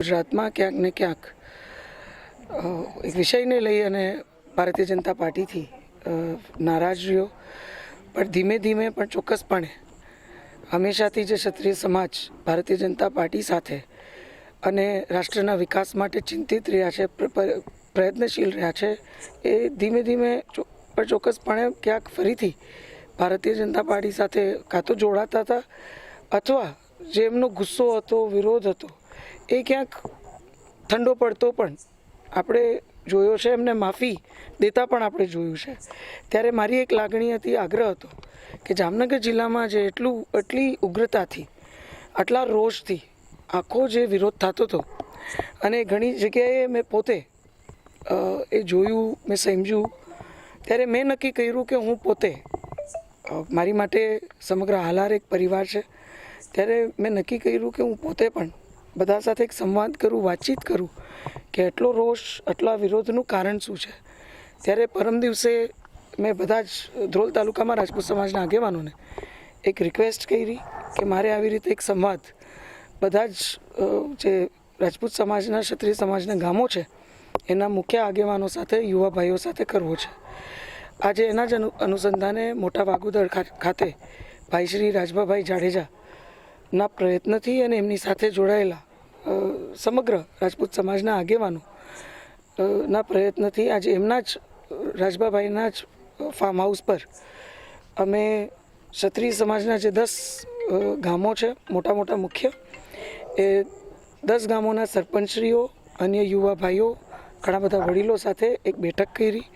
ગુજરાતમાં ક્યાંક ને ક્યાંક એક વિષયને લઈ અને ભારતીય જનતા પાર્ટીથી નારાજ રહ્યો. પણ ધીમે ધીમે પણ ચોક્કસપણે હંમેશાથી જે ક્ષત્રિય સમાજ ભારતીય જનતા પાર્ટી સાથે અને રાષ્ટ્રના વિકાસ માટે ચિંતિત રહ્યા છે, પ્ર- પ્ર- પ્રયત્નશીલ રહ્યા છે, એ ધીમે ધીમે પણ ચોક્કસપણે ક્યાંક ફરીથી ભારતીય જનતા પાર્ટી સાથે કાં તો જોડાતા હતા અથવા જે એમનો ગુસ્સો હતો, વિરોધ હતો એ ક્યાંક ઠંડો પડતો પણ આપણે જોયો છે, એમને માફી દેતા પણ આપણે જોયું છે. ત્યારે મારી એક લાગણી હતી, આગ્રહ હતો કે જામનગર જિલ્લામાં જે એટલું, એટલી ઉગ્રતાથી, આટલા રોષથી આખો જે વિરોધ થતો હતો અને ઘણી જગ્યાએ મેં પોતે એ જોયું, મેં સમજ્યું. ત્યારે મેં નક્કી કર્યું કે હું પોતે મારી માટે સમગ્ર હાલાર એક પરિવાર છે. ત્યારે મેં નક્કી કર્યું કે હું પોતે પણ બધા સાથે એક સંવાદ કરું, વાતચીત કરું કે એટલો રોષ, આટલા વિરોધનું કારણ શું છે? ત્યારે પરમ દિવસે મેં બધા જ ધ્રોલ તાલુકામાં રાજપૂત સમાજના આગેવાનોને એક રિક્વેસ્ટ કરી કે મારે આવી રીતે એક સંવાદ બધા જ જે રાજપૂત સમાજના, ક્ષત્રિય સમાજના ગામો છે, એના મુખ્ય આગેવાનો સાથે, યુવા ભાઈઓ સાથે કરવો છે. આજે એના જ અનુ, અનુસંધાને મોટા વાગુદર ખાતે ભાઈ શ્રી રાજભાભાઈ જાડેજાના પ્રયત્નથી અને એમની સાથે જોડાયેલા સમગ્ર રાજપૂત સમાજના આગેવાનો ના પ્રયત્નથી આજે એમના જ રાજભાભાઈના જ ફાર્મ હાઉસ પર અમે ક્ષત્રિય સમાજના જે દસ ગામો છે, મોટા મોટા મુખ્ય, એ દસ ગામોના સરપંચશ્રીઓ, અન્ય યુવા ભાઈઓ, ઘણા બધા વડીલો સાથે એક બેઠક કરી.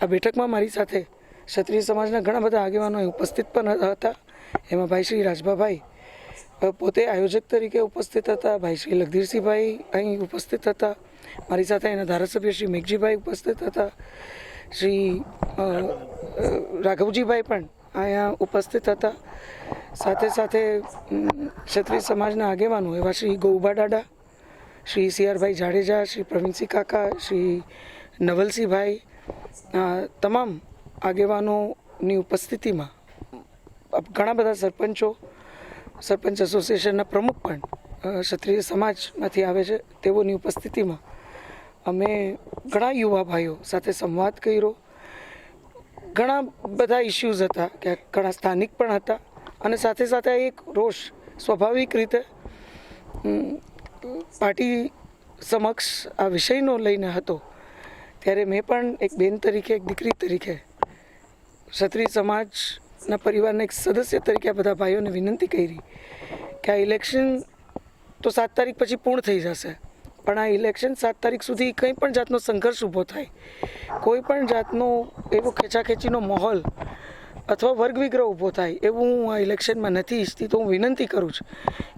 આ બેઠકમાં મારી સાથે ક્ષત્રિય સમાજના ઘણા બધા આગેવાનો ઉપસ્થિત પણ હતા. એમાં ભાઈ શ્રી રાજભાભાઈ પોતે આયોજક તરીકે ઉપસ્થિત હતા ભાઈ શ્રી લગધીરસિંહભાઈ અહીં ઉપસ્થિત હતા. મારી સાથે એના ધારાસભ્ય શ્રી મેઘજીભાઈ ઉપસ્થિત હતા. શ્રી રાઘવજીભાઈ પણ અહીંયા ઉપસ્થિત હતા. સાથે સાથે ક્ષત્રિય સમાજના આગેવાનો એવા શ્રી ગૌબા ડાડા, શ્રી સીઆરભાઈ જાડેજા, શ્રી પ્રવીણસિંહ કાકા, શ્રી નવલસિંહભાઈ તમામ આગેવાનોની ઉપસ્થિતિમાં ઘણા બધા સરપંચો સરપંચ એસોસિએશનના પ્રમુખ પણ ક્ષત્રિય સમાજમાંથી આવે છે તેઓની ઉપસ્થિતિમાં અમે ઘણા યુવા ભાઈઓ સાથે સંવાદ કર્યો. ઘણા બધા ઇશ્યુઝ હતા કે ઘણા સ્થાનિક પણ હતા અને સાથે સાથે એક રોષ સ્વાભાવિક રીતે પાર્ટી સમક્ષ આ વિષયનો લઈને હતો. ત્યારે મેં પણ એક બેન તરીકે, એક દીકરી તરીકે ક્ષત્રિય સમાજના પરિવારના એક સદસ્ય તરીકે આ બધા ભાઈઓને વિનંતી કરી કે આ ઇલેક્શન તો સાત તારીખ પછી પૂર્ણ થઈ જશે. પણ આ ઇલેક્શન સાત તારીખ સુધી કંઈ પણ જાતનો સંઘર્ષ ઊભો થાય, કોઈ પણ જાતનો એવો ખેંચાખેંચીનો માહોલ અથવા વર્ગ વિગ્રહ ઊભો થાય એવું હું આ ઇલેક્શનમાં નથી ઈચ્છતી, તો હું વિનંતી કરું છું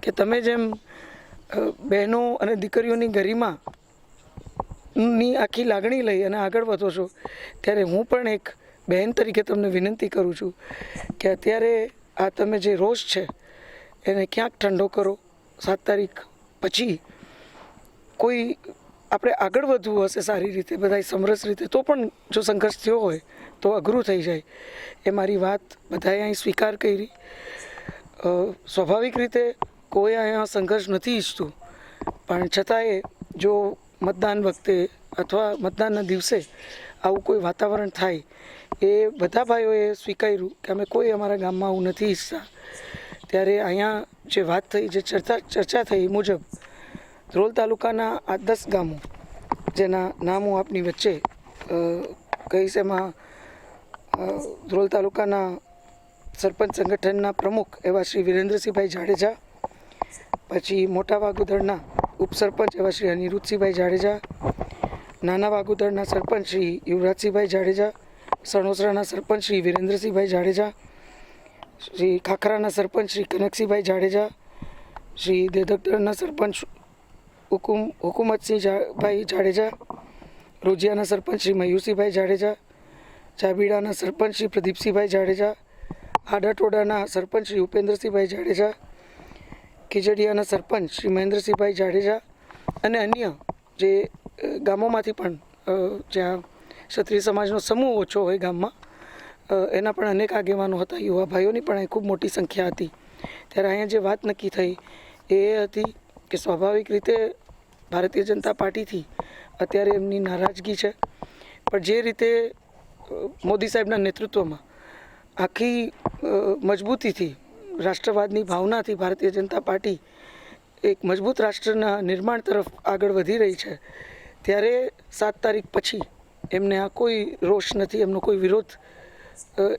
કે તમે જેમ બહેનો અને દીકરીઓની ગરિમા ની આખી લાગણી લઈ અને આગળ વધો છો, ત્યારે હું પણ એક બહેન તરીકે તમને વિનંતી કરું છું કે અત્યારે આ તમે જે રોષ છે, એને ક્યાંક ઠંડો કરો. સાત તારીખ પછી કોઈ આપણે આગળ વધવું હશે સારી રીતે, બધાય સમરસ રીતે, તો પણ જો સંઘર્ષ થયો હોય, તો અઘરું થઈ જાય. એ મારી વાત બધાએ અહીં સ્વીકાર કરી. સ્વાભાવિક રીતે કોઈ અહીંયા સંઘર્ષ નથી ઈચ્છતું. પણ છતાંય જો મતદાન વખતે અથવા મતદાનના દિવસે આવું કોઈ વાતાવરણ થાય એ બધા ભાઈઓએ સ્વીકાર્યું કે અમે કોઈ અમારા ગામમાં આવું નથી ઈચ્છતા. ત્યારે અહીંયા જે વાત થઈ, જે ચર્ચા ચર્ચા થઈ મુજબ ધ્રોલ તાલુકાના આ દસ ગામો, જેના નામ આપની વચ્ચે કહીશ એમાં ધ્રોલ તાલુકાના સરપંચ સંગઠનના પ્રમુખ એવા શ્રી વિરેન્દ્રસિંહભાઈ જાડેજા, પછી મોટા વાગુદળના ઉપસરપંચ એવા શ્રી અનિરુદ્ધસિંહભાઈ જાડેજા, નાના વાગુદળના સરપંચ શ્રી યુવરાજસિંહભાઈ જાડેજા સણોસરાના સરપંચ શ્રી વિરેન્દ્રસિંહભાઈ જાડેજા, શ્રી ખાખરાના સરપંચ શ્રી કનકસિંહભાઈ જાડેજા, શ્રી દેદકદળના સરપંચ હુકુમ હુકુમતસિંહભાઈ ભાઈ જાડેજા, રોજિયાના સરપંચ શ્રી મયુરસિંહભાઈ જાડેજા ચાબીડાના સરપંચ શ્રી પ્રદીપસિંહભાઈ જાડેજા, આડાટોડાના સરપંચ શ્રી ઉપેન્દ્રસિંહભાઈ જાડેજા, ખીજડીયાના સરપંચ શ્રી મહેન્દ્રસિંહભાઈ જાડેજા અને અન્ય જે ગામોમાંથી પણ જ્યાં ક્ષત્રિય સમાજનો સમૂહ ઓછો હોય ગામમાં. એના પણ અનેક આગેવાનો હતા, યુવા ભાઈઓની પણ અહીં ખૂબ મોટી સંખ્યા હતી. ત્યારે અહીંયા જે વાત નક્કી થઈ એ હતી કે સ્વાભાવિક રીતે ભારતીય જનતા પાર્ટીથી અત્યારે એમની નારાજગી છે. પણ જે રીતે મોદી સાહેબના નેતૃત્વમાં આખી મજબૂતીથી, રાષ્ટ્રવાદની ભાવનાથી ભારતીય જનતા પાર્ટી એક મજબૂત રાષ્ટ્રના નિર્માણ તરફ આગળ વધી રહી છે, ત્યારે સાત તારીખ પછી એમને આ કોઈ રોષ નથી એમનો કોઈ વિરોધ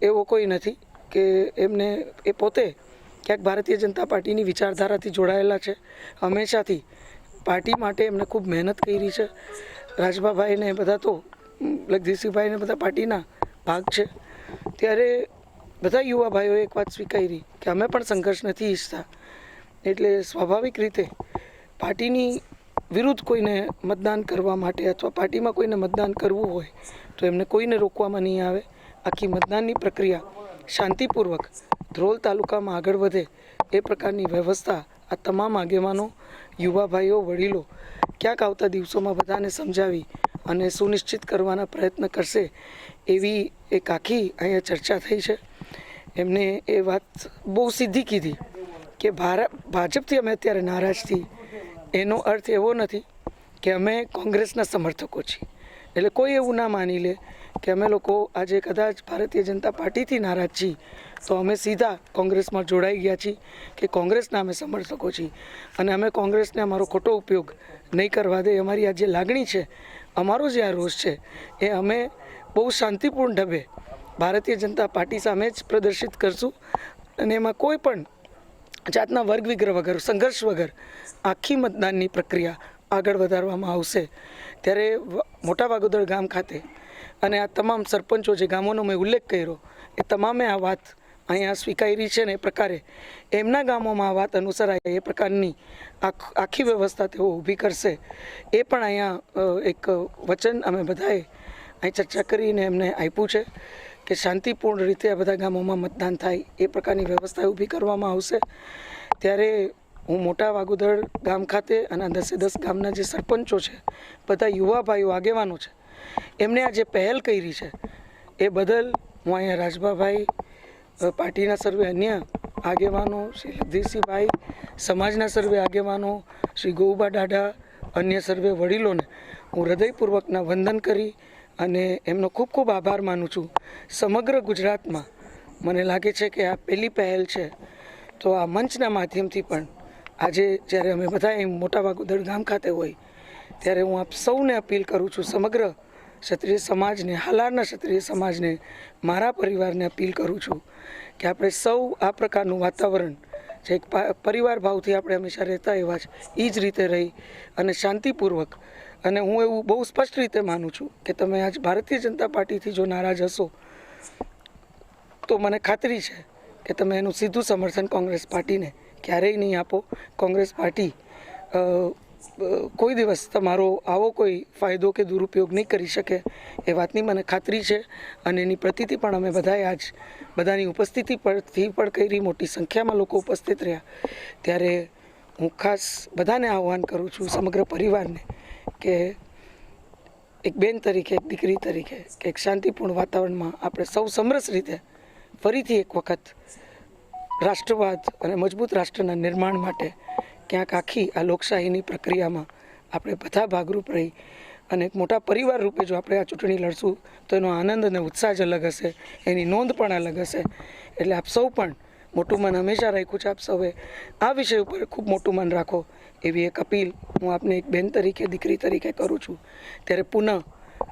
એવો કોઈ નથી કે એમને એ પોતે ક્યાંક ભારતીય જનતા પાર્ટીની વિચારધારાથી જોડાયેલા છે. હંમેશાથી પાર્ટી માટે એમને ખૂબ મહેનત કરી છે. રાજભાભાઈને બધા તો ઉમ, બધા પાર્ટીના ભાગ છે. ત્યારે બધા યુવા ભાઈઓએ એક વાત સ્વીકારી કે અમે પણ સંઘર્ષ નથી ઈચ્છતા. એટલે સ્વાભાવિક રીતે પાર્ટીની વિરુદ્ધ કોઈને મતદાન કરવા માટે અથવા પાર્ટીમાં કોઈને મતદાન કરવું હોય, તો એમને કોઈને રોકવામાં નહીં આવે. આખી મતદાનની પ્રક્રિયા શાંતિપૂર્વક ધ્રોલ તાલુકામાં આગળ વધે એ પ્રકારની વ્યવસ્થા આ તમામ આગેવાનો, યુવા ભાઈઓ, વડીલો ક્યાંક આવતા દિવસોમાં બધાને સમજાવી અને સુનિશ્ચિત કરવાના પ્રયત્ન કરશે એવી એક આખી અહીંયા ચર્ચા થઈ છે. એમને એ વાત બહુ સીધી કીધી કે ભાર, ભાજપથી અમે અત્યારે નારાજ છીએ. એનો અર્થ એવો નથી કે અમે કોંગ્રેસના સમર્થકો છીએ. એટલે કોઈ એવું ના માની લે કે અમે લોકો આજે કદાચ ભારતીય જનતા પાર્ટીથી નારાજ છીએ, તો અમે સીધા કોંગ્રેસમાં જોડાઈ ગયા છીએ કે કોંગ્રેસના અમે સમર્થકો છીએ. અને અમે કોંગ્રેસને અમારો ખોટો ઉપયોગ નહીં કરવા દે અમારી આ જે લાગણી છે, અમારો જે આ રોષ છે, એ અમે બહુ શાંતિપૂર્ણ ઢબે ભારતીય જનતા પાર્ટી સામે જ પ્રદર્શિત કરશું. અને એમાં કોઈ પણ જાતના વર્ગ વિગ્રહ વગર, સંઘર્ષ વગર આખી મતદાનની પ્રક્રિયા આગળ વધારવામાં આવશે. ત્યારે મોટા વાગોદર ગામ ખાતે અને આ તમામ સરપંચો જે ગામોનો મેં ઉલ્લેખ કર્યો, એ તમામે આ વાત અહીંયા સ્વીકારી છે ને એ પ્રકારે એમના ગામોમાં આ વાત અનુસરાય, એ પ્રકારની આખ- વ્યવસ્થા તેઓ ઊભી કરશે. એ પણ અહીંયા એક વચન અમે બધાએ અહીં ચર્ચા કરીને એમને આપ્યું છે. કે શાંતિપૂર્ણ રીતે આ બધા ગામોમાં મતદાન થાય, એ પ્રકારની વ્યવસ્થા ઊભી કરવામાં આવશે. ત્યારે હું મોટા વાગુદળ ગામ ખાતે અને દસે દસ ગામના જે સરપંચો છે, બધા યુવા ભાઈઓ, આગેવાનો છે, એમને આ જે પહેલ કરી છે, એ બદલ હું અહીંયા રાજભાભાઈ પાર્ટીના સર્વે અન્ય આગેવાનો, શ્રી લગધીરસિંહભાઈ સમાજના સર્વે આગેવાનો, શ્રી ગોઉબા દાડા અન્ય સર્વે વડીલોને હું હૃદયપૂર્વકના વંદન કરી અને એમનો ખૂબ ખૂબ આભાર માનું છું. સમગ્ર ગુજરાતમાં મને લાગે છે કે આ પહેલી પહેલ છે. તો આ મંચના માધ્યમથી પણ આજે જ્યારે અમે બધા એમ મોટા વાગોદર ગામ ખાતે હોય, ત્યારે હું આપ સૌને અપીલ કરું છું, સમગ્ર ક્ષત્રિય સમાજને, હાલારના ક્ષત્રિય સમાજને, મારા પરિવારને અપીલ કરું છું કે આપણે સૌ આ પ્રકારનું વાતાવરણ જે એક પરિવાર ભાવથી આપણે હંમેશા રહેતા એવા જ એ જ રીતે રહી અને શાંતિપૂર્વક અને હું એવું બહુ સ્પષ્ટ રીતે માનું છું કે તમે આજ ભારતીય જનતા પાર્ટીથી જો નારાજ હશો, તો મને ખાતરી છે કે તમે એનું સીધું સમર્થન કોંગ્રેસ પાર્ટીને ક્યારેય નહીં આપો. કોંગ્રેસ પાર્ટી કોઈ દિવસ તમારો આવો કોઈ ફાયદો કે દુરુપયોગ નહીં કરી શકે એ વાતની મને ખાતરી છે અને એની પ્રતીતિ પણ અમે બધાએ આજ બધાની ઉપસ્થિતિ પરથી પણ કરી, મોટી સંખ્યામાં લોકો ઉપસ્થિત રહ્યા. ત્યારે હું ખાસ બધાને આહ્વાન કરું છું સમગ્ર પરિવારને કે એક બેન તરીકે, એક દીકરી તરીકે કે એક શાંતિપૂર્ણ વાતાવરણમાં આપણે સૌ સમરસ રીતે ફરીથી એક વખત રાષ્ટ્રવાદ અને મજબૂત રાષ્ટ્રના નિર્માણ માટે ક્યાંક આખી આ લોકશાહીની પ્રક્રિયામાં આપણે બધા ભાગરૂપ રહી અને એક મોટા પરિવાર રૂપે જો આપણે આ ચૂંટણી લડશું તો એનો આનંદ અને ઉત્સાહ જ અલગ હશે, એની નોંધ પણ અલગ હશે. એટલે આપ સૌ પણ મોટું મન હંમેશા રાખ્યું છે આપ સૌએ. આ વિષય ઉપર ખૂબ મોટું મન રાખો. એવી એક અપીલ હું આપને એક બેન તરીકે, દીકરી તરીકે કરું છું. ત્યારે પુનઃ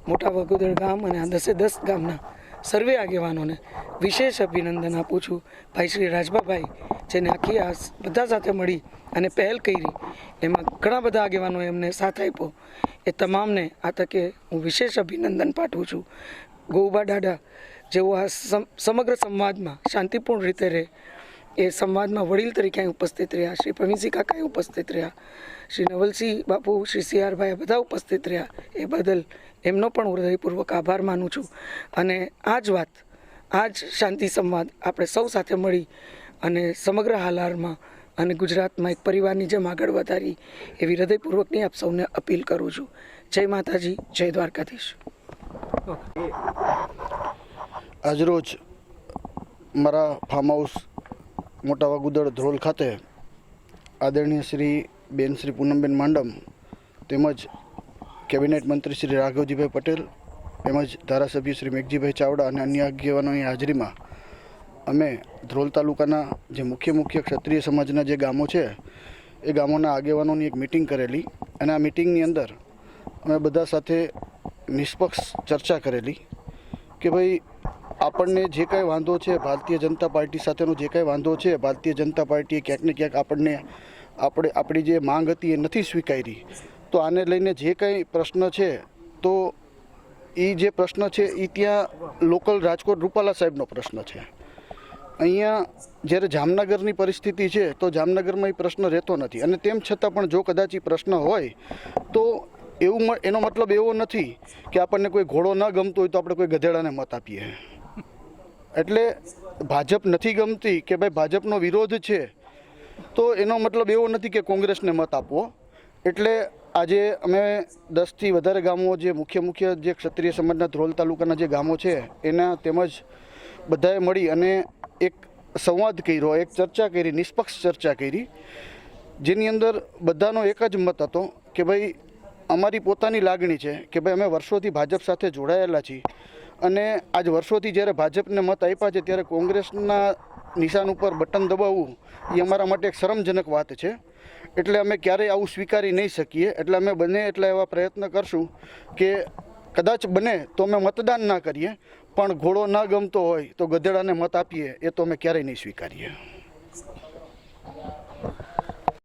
મોટા વગોદર ગામ અને આ દસે દસ ગામના સર્વે આગેવાનોને વિશેષ અભિનંદન આપું છું. ભાઈ શ્રી રાજબાભાઈ, જેને આખી આ બધા સાથે મળી અને પહેલ કરી, એમાં ઘણા બધા આગેવાનોએ એમને સાથ આપ્યો. એ તમામને આ તકે હું વિશેષ અભિનંદન પાઠવું છું. ગોબા દાદા જેઓ આ સમ- સમગ્ર સંવાદમાં શાંતિપૂર્ણ રીતે રહે, એ સંવાદમાં વડીલ તરીકે અહીં ઉપસ્થિત રહ્યા, શ્રી પ્રવીણસિંહ કાકા ઉપસ્થિત રહ્યા, શ્રી નવલસિંહ બાપુ, શ્રી સી આર ભાઈ બધા ઉપસ્થિત રહ્યા, એ બદલ એમનો પણ હૃદયપૂર્વક આભાર માનું છું. અને આ જ વાત, આ જ શાંતિ સંવાદ આપણે સૌ સાથે મળી અને સમગ્ર હાલારમાં અને ગુજરાતમાં એક પરિવારની જેમ આગળ વધારી એવી હૃદયપૂર્વકની આપ સૌને અપીલ કરું છું. જય માતાજી, જય દ્વારકાધીશ. આજરોજ મારા ફાર્મ હાઉસ મોટા વાગુદળ ધ્રોલ ખાતે આદરણીય શ્રી બેન શ્રી પૂનમબેન માંડમ તેમજ કેબિનેટ મંત્રી શ્રી રાઘવજીભાઈ પટેલ તેમજ ધારાસભ્ય શ્રી મેઘજીભાઈ ચાવડા અને અન્ય આગેવાનોની હાજરીમાં અમે ધ્રોલ તાલુકાના જે મુખ્ય મુખ્ય ક્ષત્રિય સમાજના જે ગામો છે, એ ગામોના આગેવાનોની એક મિટિંગ કરેલી અને આ મિટિંગની અંદર અમે બધા સાથે નિષ્પક્ષ ચર્ચા કરેલી કે ભાઈ આપણને જે કાંઈ વાંધો છે, ભારતીય જનતા પાર્ટી સાથેનો જે કાંઈ વાંધો છે, ભારતીય જનતા પાર્ટીએ ક્યાંક ને ક્યાંક આપણને આપણે, આપણી જે માંગ હતી એ નથી સ્વીકારી. તો આને લઈને જે કાંઈ પ્રશ્ન છે, તો એ જે પ્રશ્ન છે એ ત્યાં લોકલ રાજકોટ રૂપાલા સાહેબનો પ્રશ્ન છે. અહીંયા જ્યારે જામનગરની પરિસ્થિતિ છે, તો જામનગરમાં એ પ્રશ્ન રહેતો નથી. અને તેમ છતાં પણ જો કદાચ એ પ્રશ્ન હોય, તો એવું એનો મતલબ એવો નથી કે આપણને કોઈ ઘોડો ન ગમતો હોય તો આપણે કોઈ ગધેડાને મત આપીએ. એટલે ભાજપ નથી ગમતી કે ભાઈ ભાજપનો વિરોધ છે, તો એનો મતલબ એવો નથી કે કોંગ્રેસને મત આપવો. એટલે આજે અમે દસથી વધારે ગામો જે મુખ્ય મુખ્ય જે ક્ષત્રિય સમાજના ધ્રોલ તાલુકાના જે ગામો છે, એના તેમજ બધાએ મળી અને એક સંવાદ કર્યો, એક ચર્ચા કરી, નિષ્પક્ષ ચર્ચા કરી, જેની અંદર બધાનો એક જ મત હતો કે ભાઈ અમારી પોતાની લાગણી છે કે ભાઈ અમે વર્ષોથી ભાજપ સાથે જોડાયેલા છીએ. અને આજ વર્ષોથી જ્યારે ભાજપને મત આપ્યા છે, ત્યારે કોંગ્રેસના નિશાન ઉપર બટન દબાવવું એ અમારા માટે એક શરમજનક વાત છે. એટલે અમે ક્યારેય આવું સ્વીકારી નહીં શકીએ. એટલે અમે બને એટલા એવા પ્રયત્ન કરશું કે કદાચ બને તો અમે મતદાન ના કરીએ, પણ ઘોડો ના ગમતો હોય તો ગધેડાને મત આપીએ, એ તો અમે ક્યારેય નહીં સ્વીકારીએ.